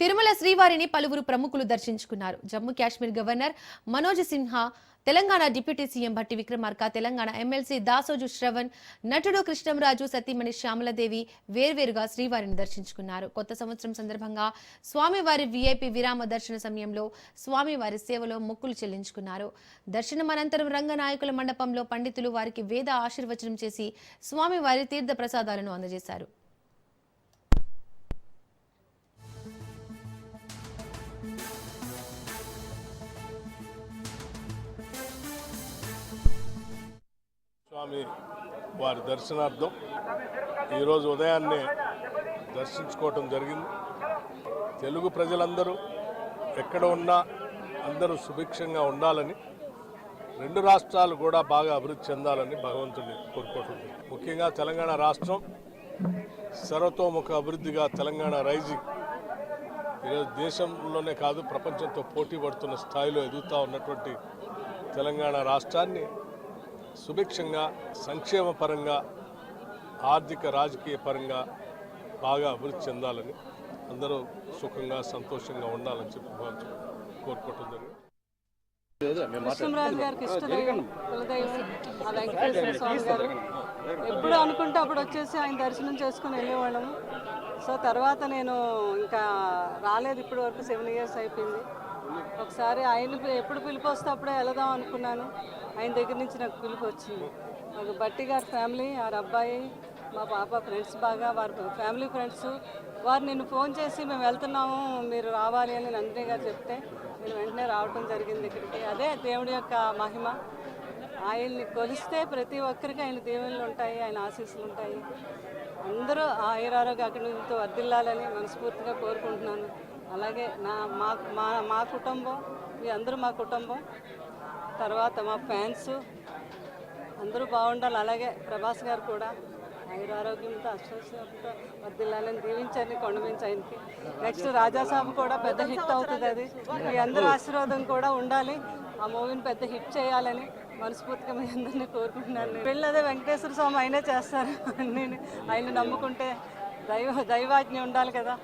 తిరుమల శ్రీవారిని పలువురు ప్రముఖులు దర్శించుకున్నారు. Jammu Kashmir governor Manoj Sinha Telangana deputy CM Bhatti Vikramarka Telangana MLC Dasoju Sravan నటుడు కృష్ణంరాజు సతీమణి శ్యామలదేవి వేర్వేరుగా శ్రీవారిని దర్శించుకున్నారు. కొత్త సంవత్సరం సందర్భంగా స్వామివారి వీఐపీ విరామ దర్శన సమయంలో స్వామివారి సేవలో మొక్కులు చెల్లించుకున్నారు. దర్శనం అనంతరం రంగనాయకుల మండపంలో పండితులు వారికి వేద ఆశీర్వచనం చేసి స్వామివారి తీర్థ ప్రసాదాలను అందజేశారు. స్వామి వారి దర్శనార్థం ఈరోజు ఉదయాన్నే దర్శించుకోవటం జరిగింది. తెలుగు ప్రజలందరూ ఎక్కడ ఉన్నా అందరూ సుభిక్షంగా ఉండాలని రెండు రాష్ట్రాలు కూడా బాగా అభివృద్ధి చెందాలని భగవంతుడిని కోరుకుంటుంది ముఖ్యంగా తెలంగాణ రాష్ట్రం సర్వతోముఖ అభివృద్ధిగా తెలంగాణ రైజింగ్. ఈరోజు దేశంలోనే కాదు ప్రపంచంతో పోటీ పడుతున్న స్థాయిలో ఎదుగుతూ ఉన్నటువంటి తెలంగాణ రాష్ట్రాన్ని సుభిక్షంగా సంక్షేమ పరంగా ఆర్థిక రాజకీయ పరంగా బాగా అభివృద్ధి చెందాలని అందరూ సుఖంగా సంతోషంగా ఉండాలని చెప్పి కోరుకోవటం జరిగింది. కృష్ణరాజు గారికి ఇష్టదైవం కులదైవం ఆ వెంకటేశ్వర స్వామి గారు. ఎప్పుడు అనుకుంటే అప్పుడు వచ్చేసి ఆయన దర్శనం చేసుకుని వెళ్ళేవాళ్ళము. సో తర్వాత నేను ఇంకా రాలేదు ఇప్పటి వరకు సెవెన్ ఇయర్స్ అయిపోయింది. ఒకసారి ఆయన ఎప్పుడు పిలుపు వస్తే అప్పుడే వెళదాం అనుకున్నాను. ఆయన దగ్గర నుంచి నాకు పిలుపు వచ్చింది. నాకు బట్టి గారి ఫ్యామిలీ వారి అబ్బాయి మా పాప ఫ్రెండ్స్ బాగా వారి ఫ్యామిలీ ఫ్రెండ్స్. వారు నిన్ను ఫోన్ చేసి మేము వెళ్తున్నాము మీరు రావాలి అని నందిని గారు చెప్తే నేను వెంటనే రావటం జరిగింది ఇక్కడికి. అదే దేవుడి యొక్క మహిమ. ఆయన్ని కొలిస్తే ప్రతి ఒక్కరికి ఆయన దీవెనలు ఉంటాయి ఆయన ఆశీస్సులు ఉంటాయి. అందరూ ఆయురారోగ్య అక్కడితో వర్దిల్లాలని మనస్ఫూర్తిగా కోరుకుంటున్నాను. అలాగే నా మా మా మా కుటుంబం మీ అందరూ మా కుటుంబం తర్వాత మా ఫ్యాన్స్ అందరూ బాగుండాలి. అలాగే ప్రభాస్ గారు కూడా. ఆయురారోగ్యంతో అష్టంతో వర్దిల్లాలని దీవించండి కొండమించి ఆయనకి. నెక్స్ట్ రాజాసాబు కూడా పెద్ద హిట్ అవుతుంది అది. మీ అందరి ఆశీర్వాదం కూడా ఉండాలి. ఆ మూవీని పెద్ద హిట్ చేయాలని మనస్ఫూర్తిగా మీ అందరినీ కోరుకుంటున్నాను నేను. పెళ్ళి అదే వెంకటేశ్వర స్వామి ఆయనే చేస్తారు. నేను ఆయన నమ్ముకుంటే దైవ దైవాజ్ఞ ఉండాలి కదా.